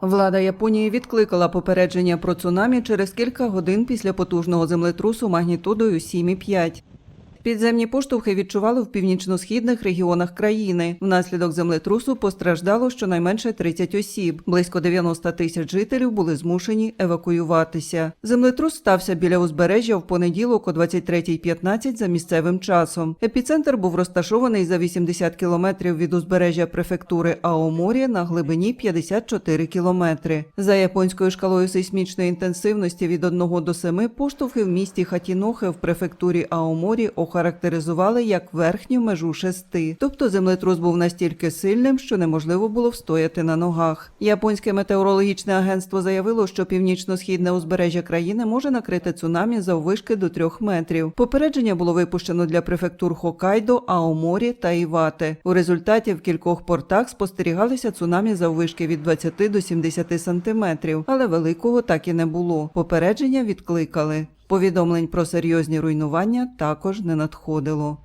Влада Японії відкликала попередження про цунамі через кілька годин після потужного землетрусу магнітудою 7,5. Підземні поштовхи відчували в північно-східних регіонах країни. Внаслідок землетрусу постраждало щонайменше 30 осіб. Близько 90 тисяч жителів були змушені евакуюватися. Землетрус стався біля узбережжя в понеділок о 23.15 за місцевим часом. Епіцентр був розташований за 80 кілометрів від узбережжя префектури Аоморі на глибині 54 кілометри. За японською шкалою сейсмічної інтенсивності від 1 до 7 поштовхи в місті Хатінохе в префектурі Аоморі охарактеризували як верхню межу шести. Тобто землетрус був настільки сильним, що неможливо було встояти на ногах. Японське метеорологічне агентство заявило, що північно-східне узбережжя країни може накрити цунамі заввишки до трьох метрів. Попередження було випущено для префектур Хокайдо, Аоморі та Івате. У результаті в кількох портах спостерігалися цунамі заввишки від 20 до 70 сантиметрів, але великого так і не було. Попередження відкликали. Повідомлень про серйозні руйнування також не надходило.